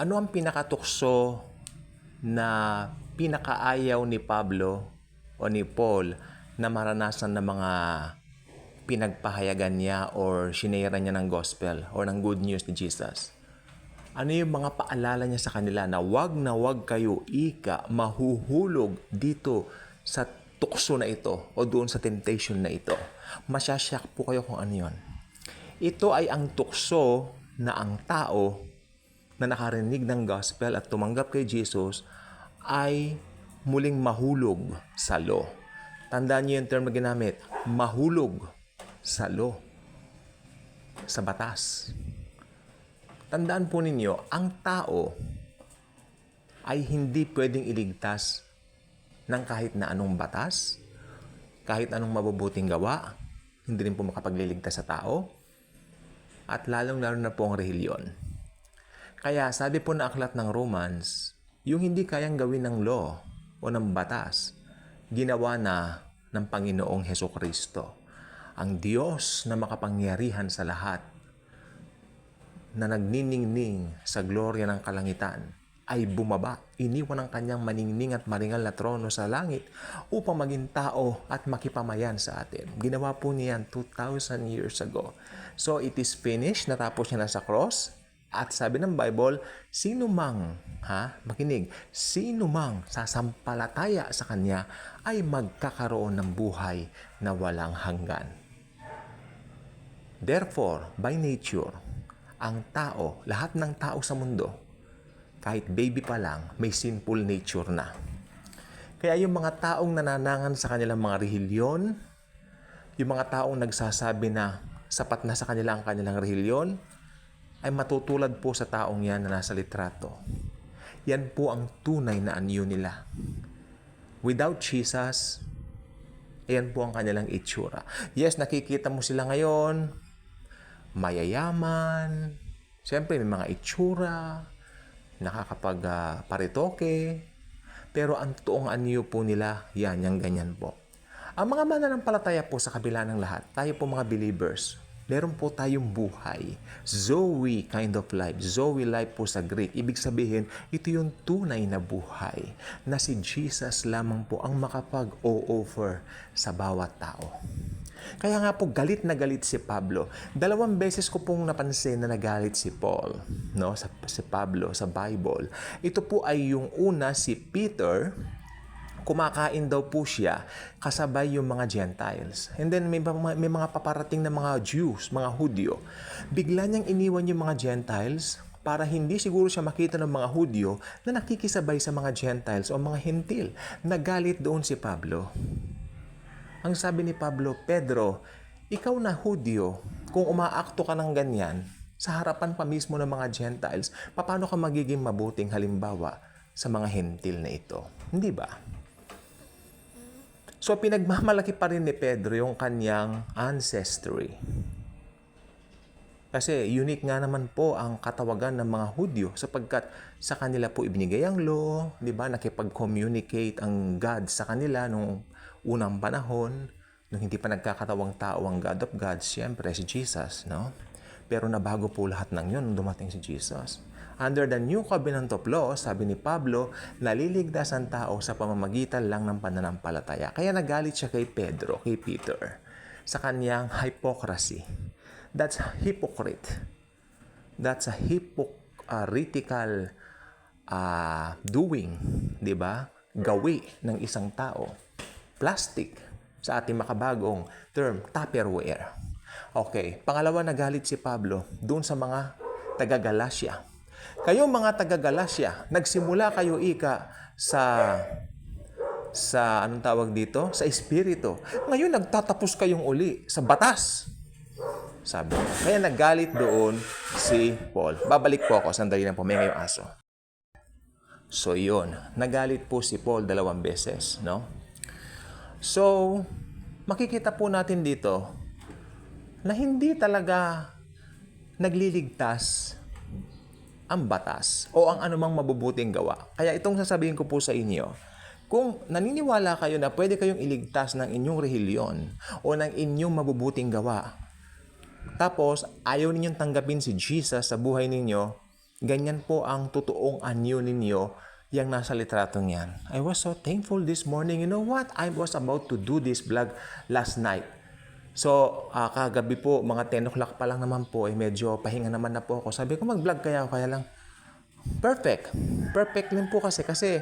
Ano ang pinakatukso na pinakaayaw ni Pablo o ni Paul na maranasan ng mga pinagpahayagan niya or sinera niya ng gospel or ng good news ni Jesus? Ano yung mga paalala niya sa kanila na wag na wag kayo ika mahuhulog dito sa tukso na ito o doon sa temptation na ito? Masyasyak po kayo kung ano yon. Ito ay ang tukso na ang tao na nakarinig ng gospel at tumanggap kay Jesus ay muling mahulog sa law. Tandaan niyo yung term na ginamit, mahulog sa law, sa batas. Tandaan po ninyo, ang tao ay hindi pwedeng iligtas ng kahit na anong batas, kahit anong mabubuting gawa, hindi rin po makapagliligtas sa tao, at lalong-lalo na po ang rehiyon. Kaya sabi po na aklat ng Romans, yung hindi kayang gawin ng law o ng batas, ginawa na ng Panginoong Heso Kristo. Ang Diyos na makapangyarihan sa lahat, na nagniningning sa gloria ng kalangitan, ay bumaba, iniwan ang kanyang maningning at maringal na trono sa langit upang maging tao at makipamayan sa atin. Ginawa po niya yan 2,000 years ago. So it is finished, natapos niya na sa cross, at sabi ng Bible, sino mang, ha, makinig, sino mang sasampalataya sa Kanya ay magkakaroon ng buhay na walang hanggan. Therefore, by nature, ang tao, lahat ng tao sa mundo, kahit baby pa lang, may sinful nature na. Kaya yung mga taong nananangan sa kanilang mga rehilyon, yung mga taong nagsasabi na sapat na sa kanila ang kanilang rehilyon, ay matutulad po sa taong yan na nasa litrato. Yan po ang tunay na anyo nila. Without Jesus, ayan po ang kanilang itsura. Yes, nakikita mo sila ngayon, mayayaman, siyempre may mga itsura, nakakapag-paritoke, pero ang toong anyo po nila, yan, yung ganyan po. Ang mga mananampalataya po sa kabila ng lahat, tayo po mga believers, meron po tayong buhay. Zoe kind of life. Zoe life po sa Greek. Ibig sabihin, ito yung tunay na buhay na si Jesus lamang po ang makapag-o-offer sa bawat tao. Kaya nga po galit na galit si Pablo. Dalawang beses ko pong napansin na nagalit si Paul, no, sa si Pablo sa Bible. Ito po ay yung una si Peter kumakain daw po siya kasabay yung mga Gentiles. And then may, may mga paparating na mga Jews, mga Hudyo. Bigla niyang iniwan yung mga Gentiles para hindi siguro siya makita ng mga Hudyo na nakikisabay sa mga Gentiles o mga Hentil. Nagalit doon si Pablo. Ang sabi ni Pablo, Pedro, ikaw na Hudyo, kung umaakto ka ng ganyan, sa harapan pa mismo ng mga Gentiles, paano ka magiging mabuting halimbawa sa mga hentil na ito? Hindi ba? So pinagmamalaki pa rin ni Pedro yung kanyang ancestry. Kasi unique nga naman po ang katawagan ng mga Hudyo sapagkat sa kanila po ibinigay ang law, di ba? Nakipag-communicate ang God sa kanila nung unang panahon, nung hindi pa nagkakatawang tao ang God of gods, siyempre si Jesus, no? Pero nabago po lahat ng yun nung dumating si Jesus. Under the new covenant of law, sabi ni Pablo, naliligtas ang tao sa pamamagitan lang ng pananampalataya. Kaya nagalit siya kay Pedro, kay Peter, sa kanyang hypocrisy. That's hypocrite. That's a hypocritical uh, doing, di ba? Gawi ng isang tao. Plastic sa ating makabagong term, Tupperware. Okay, pangalawa nagalit si Pablo doon sa mga taga-Galacia. Kayo mga taga-Galacia, nagsimula kayo ika sa sa anong tawag dito? Sa espiritu. Ngayon nagtatapos kayong uli sa batas. Sabi. Kaya nagalit doon si Paul. Babalik po ako. Sandali lang po. May ngayong aso. So, yun. Nagalit po si Paul dalawang beses, no? So, makikita po natin dito na hindi talaga nagliligtas ang batas o ang anumang mabubuting gawa. Kaya itong sasabihin ko po sa inyo, kung naniniwala kayo na pwede kayong iligtas ng inyong rehilyon o ng inyong mabubuting gawa, tapos ayaw ninyong tanggapin si Jesus sa buhay ninyo, Ganyan po ang totoong anyo ninyo yung nasa litratong yan. I was so thankful this morning. You know what? I was about to do this vlog last night. So, ah, kagabi po, mga 10 o'clock pa lang naman po, eh, medyo pahinga naman na po ako. Sabi ko, mag-vlog kaya ako, kaya lang, perfect. Perfect din po kasi, kasi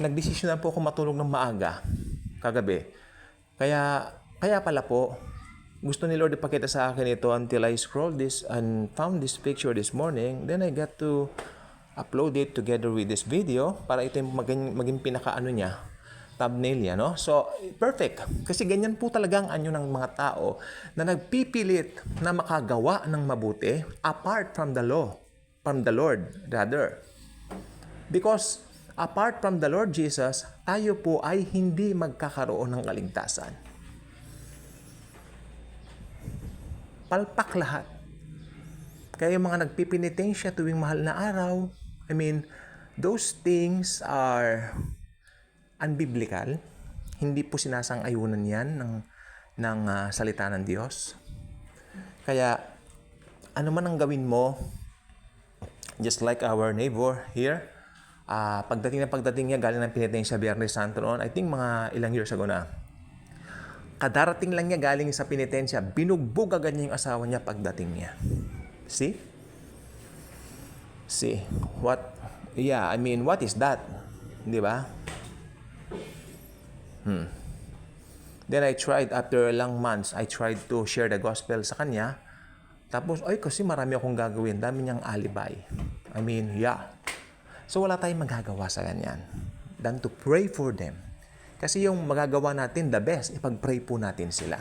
nagdesisyon na po ako matulog ng maaga kagabi. Kaya, kaya pala po, gusto ni Lord ipakita sa akin ito until I scrolled this and found this picture this morning. Then I got to upload it together with this video para ito yung maging, maging pinaka-ano niya, thumbnail niya, no? So, perfect. Kasi ganyan po talaga ang anyo ng mga tao na nagpipilit na makagawa ng mabuti apart from the law, from the Lord, rather. Because apart from the Lord Jesus, tayo po ay hindi magkakaroon ng kaligtasan. Palpak lahat. Kaya yung mga nagpipinitensya tuwing mahal na araw, I mean, those things are unbiblical. Hindi po sinasang-ayunan yan ng, ng ah, salita ng Diyos. Kaya, ano man ang gawin mo, just like our neighbor here, ah pagdating na pagdating niya, galing ng pinitensya Biyernes Santo noon, I think mga ilang years ago na, kadarating lang niya galing sa penitensya, binugbog agad niya yung asawa niya pagdating niya. See? See? What? Yeah, I mean, what is that? Di ba? Hmm. Then I tried, after ilang months, I tried to share the gospel sa kanya. Tapos, ay, kasi marami akong gagawin. Dami niyang alibay. I mean, yeah. So, wala tayong magagawa sa ganyan. Than to pray for them. Kasi yung magagawa natin, the best, ipag-pray po natin sila.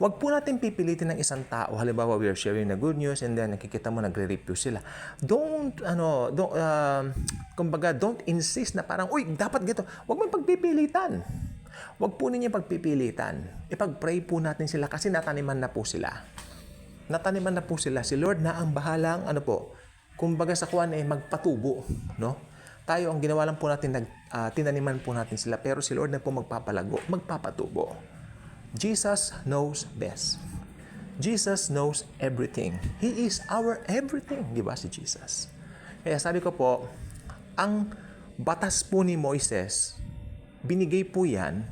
Huwag po natin pipilitin ng isang tao. Halimbawa, we are sharing the good news and then nakikita mo nagre-review sila. Don't, ano, don't, um, kumbaga, don't insist na parang, uy, dapat gito. Huwag mo pagpipilitan. Huwag po ninyo pagpipilitan. Ipag-pray po natin sila kasi nataniman na po sila. Nataniman na po sila. Si Lord na ang bahalang, ano po, kumbaga sa kuwan eh, magpatubo. No? Tayo, ang ginawa lang po natin, nag, ah, tinaniman po natin sila. Pero si Lord na po magpapalago, magpapatubo. Jesus knows best. Jesus knows everything. He is our everything. Di ba si Jesus? Kaya sabi ko po, ang batas po ni Moises, binigay po yan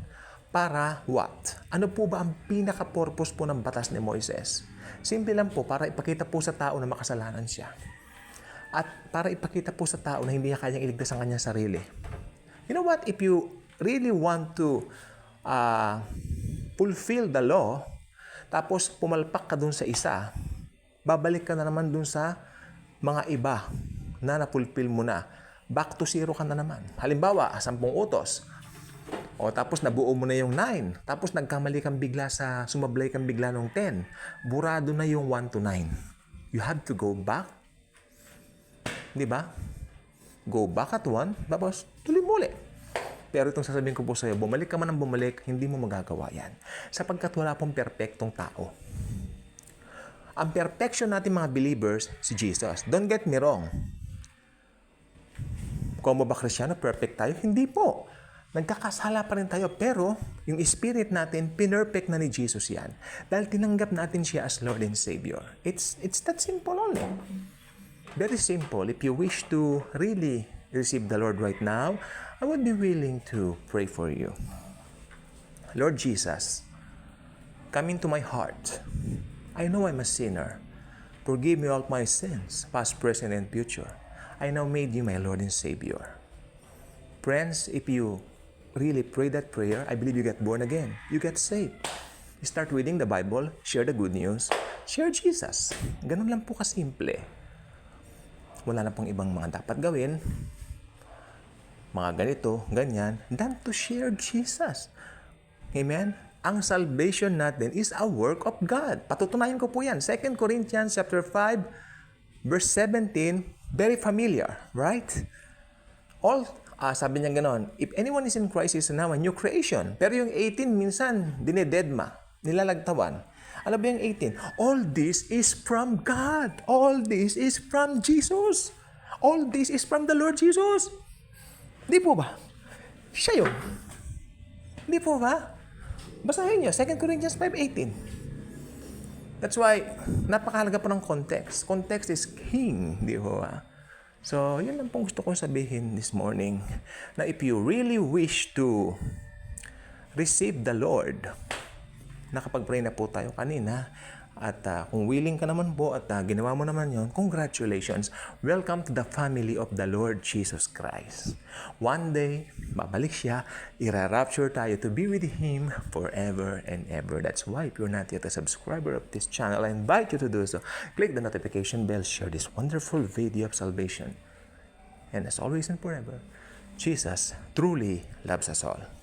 para what? Ano po ba ang pinaka-purpose po ng batas ni Moises? Simple lang po, para ipakita po sa tao na makasalanan siya. At para ipakita po sa tao na hindi niya kayang iligtas ang kanyang sarili. You know what? If you really want to uh, fulfill the law, tapos pumalpak ka dun sa isa, babalik ka na naman dun sa mga iba na napulfill mo na. Back to zero ka na naman. Halimbawa, sampung utos. O tapos nabuo mo na yung 9. Tapos nagkamali kang bigla sa, sumablay kang bigla nung 10. Burado na yung 1 to 9. You have to go back. Di ba? Go back at 1, tapos tuloy muli. Pero itong sasabihin ko po sa'yo, bumalik ka man ng bumalik, hindi mo magagawa yan. Sapagkat wala pong perpektong tao. Ang perfection natin mga believers, si Jesus. Don't get me wrong. Kung ba Krisyano, perfect tayo? Hindi po. Nagkakasala pa rin tayo, pero yung spirit natin, pinerfect na ni Jesus yan. Dahil tinanggap natin siya as Lord and Savior. It's, it's that simple only. Very simple. If you wish to really receive the Lord right now, I would be willing to pray for you. Lord Jesus, come into my heart. I know I'm a sinner. Forgive me all my sins, past, present, and future. I now made you my Lord and Savior. Friends, if you really pray that prayer, I believe you get born again. You get saved. You start reading the Bible, share the good news, share Jesus. Ganun lang po kasimple. Wala na pong ibang mga dapat gawin. Mga ganito, ganyan, than to share Jesus. Amen? Ang salvation natin is a work of God. Patutunayan ko po yan. 2 Corinthians chapter 5, verse 17, very familiar, right? All, ah, sabi niya ganon, if anyone is in Christ is now a new creation. Pero yung 18, minsan, dinededma, nilalagtawan. Ano ba yung 18? All this is from God. All this is from Jesus. All this is from the Lord Jesus. Di po ba? Siya yun. Di po ba? Basahin niyo, 2 Corinthians 5.18. That's why, napakahalaga po ng context. Context is king, di po ba? So, yun lang pong gusto kong sabihin this morning. Na if you really wish to receive the Lord, nakapag-pray na po tayo kanina. At ah, kung willing ka naman po at ah, ginawa mo naman yon, congratulations. Welcome to the family of the Lord Jesus Christ. One day, babalik siya, ira-rapture tayo to be with Him forever and ever. That's why if you're not yet a subscriber of this channel, I invite you to do so. Click the notification bell, share this wonderful video of salvation. And as always and forever, Jesus truly loves us all.